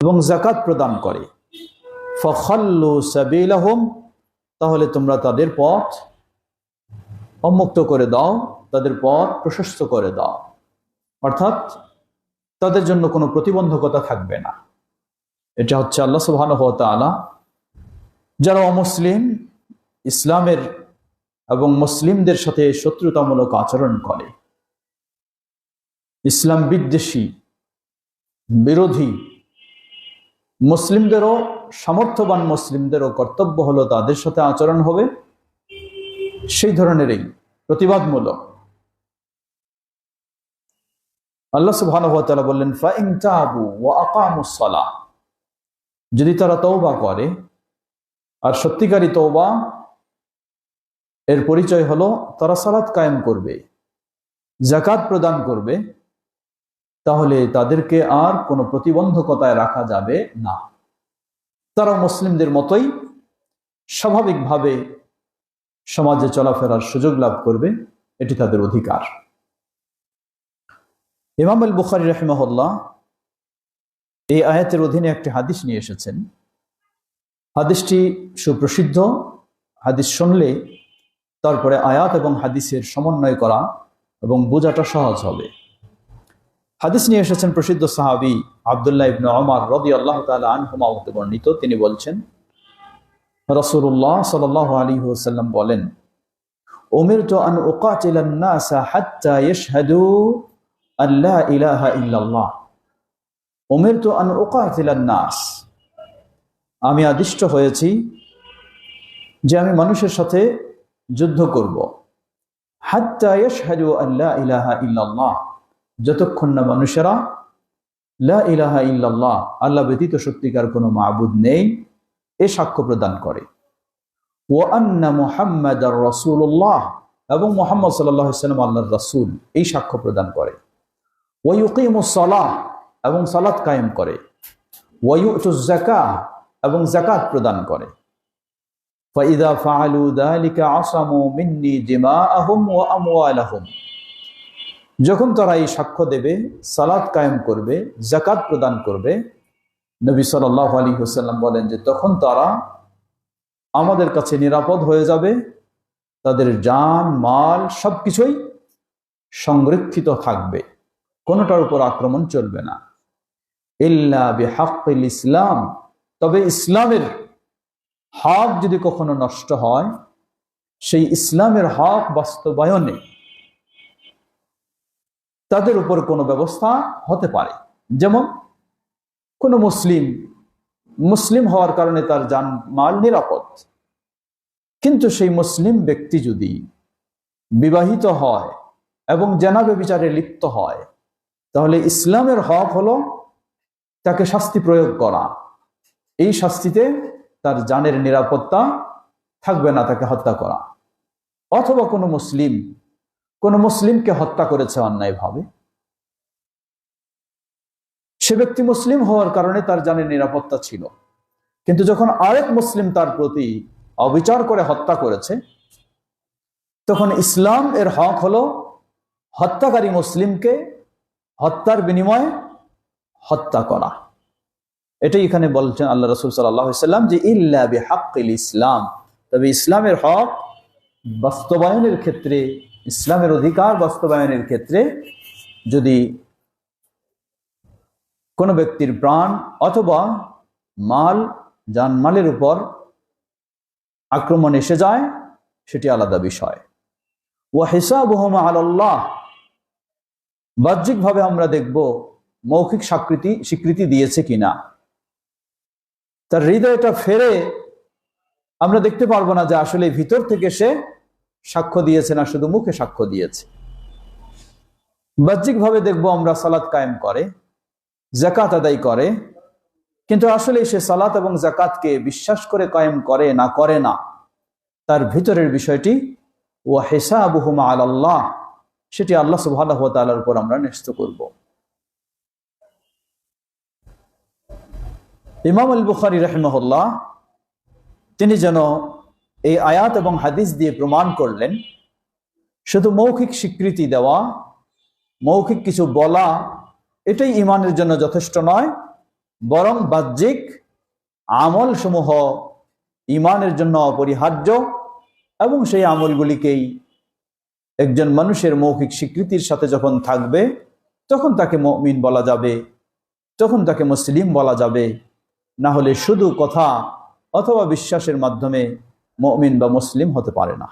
এবং জাকাত প্রদান করে। ফখল্লু সাবিলাহুম, তাহলে তোমরা তাদের পথ উন্মুক্ত করে দাও, তাদের পথ প্রশস্ত করে দাও। অর্থাৎ তাদের জন্য কোনো প্রতিবন্ধকতা থাকবে না। এটা হচ্ছে আল্লাহ সুবহান তাআলা, যারা অমুসলিম, ইসলামের এবং মুসলিমদের সাথে শত্রুতামূলক আচরণ করে। ইসলাম বিদ্বেষী, বিরোধী মুসলিমদেরও সামর্থ্যবান মুসলিমদেরও কর্তব্য হলো তাদের সাথে আচরণ হবে। সেই ধরনেরই প্রতিবাদমূলক। আল্লাহ তাআলা বললেন তাবু যদি তারা তওবা করে, আর সত্যিকারী তওবা, এর পরিচয় হলো তারা সালাত কায়েম করবে জাকাত প্রদান করবে তাহলে তাদেরকে আর কোনো প্রতিবন্ধকতায় রাখা যাবে না। তারা মুসলিমদের মতোই স্বাভাবিকভাবে সমাজে চলাফেরার সুযোগ লাভ করবে, এটি তাদের অধিকার। ইমাম আল বুখারি রহমহল্লা এই আয়াতের অধীনে একটি হাদিস নিয়ে এসেছেন। হাদিসটি সুপ্রসিদ্ধ, হাদিস শুনলে তারপরে আয়াত এবং হাদিসের সমন্বয় করা এবং বোঝাটা সহজ হবে। হাদিস নিয়ে এসেছেন প্রসিদ্ধ সাহাবি আবদুল্লাহ ইবনে ওমর রদি আল্লাহ তালা আনহুমা বর্ণিত। তিনি বলছেন রসুল্লাহ সাল আলী ওসাল্লাম বলেন ওমির তো আন ইশহাদু আল্লাহ ইলাহা ইল্লাল্লাহ। ওমির তো আন ওকাতিলান্নাস আমি আদিষ্ট হয়েছি যে আমি মানুষের সাথে যুদ্ধ করব। হাত্তা ইলাহা ইল্লাল্লাহ। যতক্ষণ না মানুষেরা লা ইলাহা ইল্লাল্লাহ, আল্লাহ ব্যতীত সত্যিকার কোনো মাহবুদ নেই, এ সাক্ষ্য প্রদান করে। ও আন্না মোহাম্মদ রসুল্লাহ এবং মোহাম্মদ সাল্লাম আল্লাহ রসুল, এই সাক্ষ্য প্রদান করে। ওয়ুকিমুসলাহ এবং সালাত কায়েম করে। ওয়ুজাকা এবং জাকাত প্রদান করে। ফাইদা ফাহালু দালিকা আসামু মিন্নি জিমা আহম ও আমি যখন তারা এই সাক্ষ্য দেবে সালাদ কায়েম করবে জাকাত প্রদান করবে, নবী সাল্লাহ আলী হুসাল্লাম বলেন যে তখন তারা আমাদের কাছে নিরাপদ হয়ে যাবে, তাদের যান মাল সবকিছুই সংরক্ষিত থাকবে, কোনোটার উপর আক্রমণ চলবে না। ইল্লা বিহাক্কিল ইসলাম। তবে ইসলামের হক যদি কখনো নষ্ট হয়, সেই ইসলামের হক বাস্তবায়নে তাদের উপর কোনো ব্যবস্থা হতে পারে। যেমন, কোনো মুসলিম মুসলিম হওয়ার কারণে তার যান মাল নিরাপদ। কিন্তু সেই মুসলিম ব্যক্তি যদি বিবাহিত হয় এবং জানাবে বিচারে লিপ্ত হয়, তাহলে ইসলামের হক হলো তাকে শাস্তি প্রয়োগ করা। এই শাস্তিতে তার জানের নিরাপত্তা থাকবে না তাকে হত্যা করা। অথবা কোনো মুসলিম কোন মুসলিমকে হত্যা করেছে অন্যায়ভাবে সে ব্যক্তি মুসলিম হওয়ার কারণে তার জানের নিরাপত্তা ছিল। কিন্তু যখন আরেক মুসলিম তার প্রতি অবিচার করে হত্যা করেছে, তখন ইসলাম এর হক হলো হত্যাকারী মুসলিমকে হত্যার বিনিময়ে হত্যা করা। এটাই এখানে বলছেন আল্লাহ রসুল সাল্লাম যে, ইল্লা হাক্কিল ইসলাম। তবে ইসলামের হক বাস্তবায়নের ক্ষেত্রে ইসলামের অধিকার বাস্তবায়নের ক্ষেত্রে যদি কোনো ব্যক্তির প্রাণ অথবা মাল, জানমালের উপর আক্রমণ এসে যায়, সেটি আলাদা বিষয়। ও হিসাব আল্লাহ বাহ্যিকভাবে আমরা দেখব মৌখিক স্বীকৃতি স্বীকৃতি দিয়েছে কিনা। তার হৃদয়টা ফেরে আমরা দেখতে পারব না যে আসলে ভিতর থেকে সে সাক্ষ্য দিয়েছে না, শুধু মুখে সাক্ষ্য দিয়েছে। বাহ্যিকভাবে দেখব আমরা সালাত কায়েম করে জাকাত আদায় করে, কিন্তু আসলে সে সালাত এবং জাকাতকে বিশ্বাস করে কায়েম করে না করে না। তার ভিতরের বিষয়টি ও হেসাবুহুমা আল্লাহ সেটি আল্লাহ সুবাহ তালার উপর আমরা ন্যস্ত করব। ইমাম আল বুখারি রহমহল্লা তিনি যেন এই আয়াত এবং হাদিস দিয়ে প্রমাণ করলেন, শুধু মৌখিক স্বীকৃতি দেওয়া, মৌখিক কিছু বলা, এটাই ইমানের জন্য যথেষ্ট নয়, বরং বাহ্যিক আমল সমূহ ইমানের জন্য অপরিহার্য এবং সেই আমলগুলিকেই একজন মানুষের মৌখিক স্বীকৃতির সাথে যখন থাকবে, তখন তাকে মমিন বলা যাবে, তখন তাকে মুসলিম বলা যাবে। না হলে শুধু কথা অথবা বিশ্বাসের মাধ্যমে মমিন বা মুসলিম হতে পারে না।